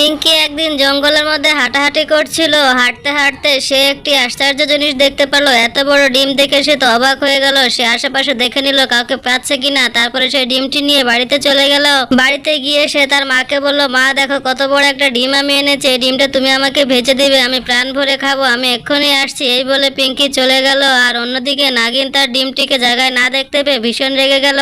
পিঙ্কি একদিন জঙ্গলের মধ্যে হাঁটাহাঁটি করছিল। হাঁটতে হাঁটতে সে একটি আশ্চর্য জিনিস দেখতে পেল। এত বড় ডিম দেখে সে তো অবাক হয়ে গেল। সে আশেপাশে দেখে নিল কাউকে পাচ্ছে কিনা। তারপরে সে ডিমটি নিয়ে বাড়িতে চলে গেল। বাড়িতে গিয়ে সে তার মাকে বলল, মা, দেখো কত বড় একটা ডিম আমি এনেছি। এই ডিমটা তুমি আমাকে ভেজে দিবে। আমি প্রাণ ভরে খাব। আমি এক্ষুনি আসছি। এই বলে পিঙ্কি চলে গেল। আর অন্যদিকে নাগিন তার ডিমটিকে জায়গায় না দেখতে পেয়ে ভীষণ রেগে গেল।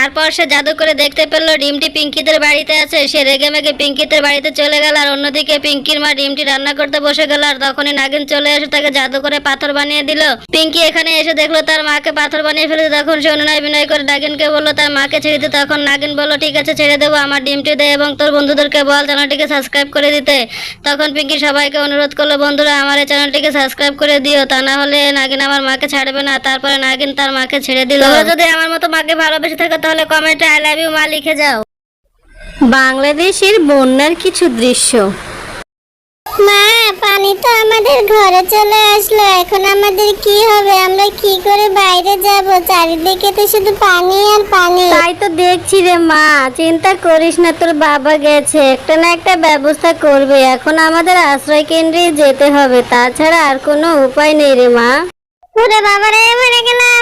তারপর সে জাদু করে দেখতে পেল, ডিমটি পিঙ্কিদের বাড়িতে আছে। সে রেগে মেগে পিঙ্কিদের বাড়িতে চলে গেল আর অন্যদিকে পিঙ্কির মা ডিমটি রান্না করতে বসে গেল আর তখনই নাগিন চলে এসে তাকে জাদু করে পাথর বানিয়ে দিল। পিঙ্কি এখানে এসে দেখল তার মাকে পাথর বানিয়ে ফেলেছে। তখন সে অনুনয় বিনয় করে নাগিনকে বলল, তার মাকে ছেড়ে দিতে তখন নাগিন বলল, ঠিক আছে, ছেড়ে দেবো। আমার ডিমটি দে এবং তোর বন্ধুদেরকে বল চ্যানেলটিকে সাবস্ক্রাইব করে দিতে। তখন পিঙ্কি সবাইকে অনুরোধ করল, বন্ধুরা, আমার এই চ্যানেলটিকে সাবস্ক্রাইব করে দিও। তা না হলে নাগিন আমার মাকে ছাড়বে না। তারপরে নাগিন তার মাকে ছেড়ে দিল। যদি আমার মতো মাকে ভালোবেসে থাকো তাহলে কমেন্টে আই লাভ ইউ মা লিখে যাও। বাংলাদেশের বন্যার কিছু দৃশ্য। মা পানি তো আমাদের ঘরে চলে আসলো। এখন আমাদের কি হবে? আমরা কি করে বাইরে যাব? চারিদিকে তো শুধু পানি আর পানি। তাই তো দেখছি রে মা চিন্তা করিস না তোর বাবা গেছে। একটা না একটা ব্যবস্থা করবে। এখন আমাদের আশ্রয় কেন্দ্রে যেতে হবে। তাছাড়া আর কোনো উপায় নেই রে মা। ওরে বাবা রে মরে গেলাম।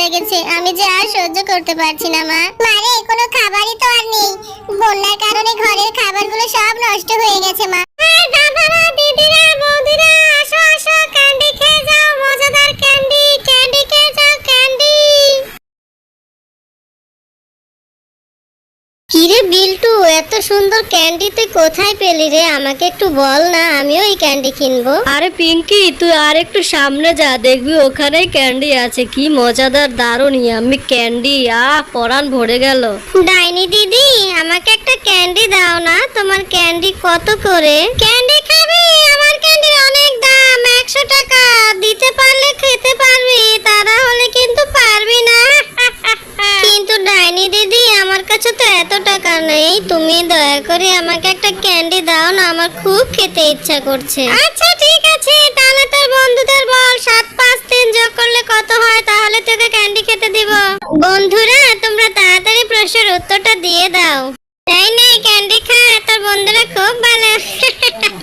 লেগেছে। আমি যে সহ্য করতে পারছি না, মা। মারে কোনো খাবারই তো আর নেই। বন্যার কারণে ঘরের খাবারগুলো সব নষ্ট হয়ে গেছে, মা। কিরে বিল্টু এত সুন্দর ক্যান্ডি তুই কোথায় পেলি রে? আমাকে একটু বল না আমিও এই ক্যান্ডি কিনবো। আরে পিঙ্কি তুই আর একটু সামনে যা দেখবি ওখানেই ক্যান্ডি আছে। কি মজাদার দারুণ আমি ক্যান্ডি আহ পরাণ ভরে গেল। ডাইনি দিদি আমাকে একটা ক্যান্ডি দাও না তোমার ক্যান্ডি কত করে? ক্যান্ডি খাবি? আমার ক্যান্ডির অনেক দাম একশো টাকা। দিতে পারলে খেতে পারবি তারা হলে কিন্তু পারবি না। কিন্তু ডাইনি দিদি করে আমাকে একটা ক্যান্ডি দাও না আমার খুব খেতে ইচ্ছা করছে। আচ্ছা ঠিক আছে তাহলে তোর বন্ধুদের বল সাত পাঁচ তিন যোগ করলে কত হয়? তাহলে তোকে ক্যান্ডি খেতে দিব। বন্ধুরা তোমরা তাড়াতাড়ি প্রশ্নের উত্তরটা দিয়ে দাও। তাই না ক্যান্ডি খা তোর বন্ধুরা খুব ভালো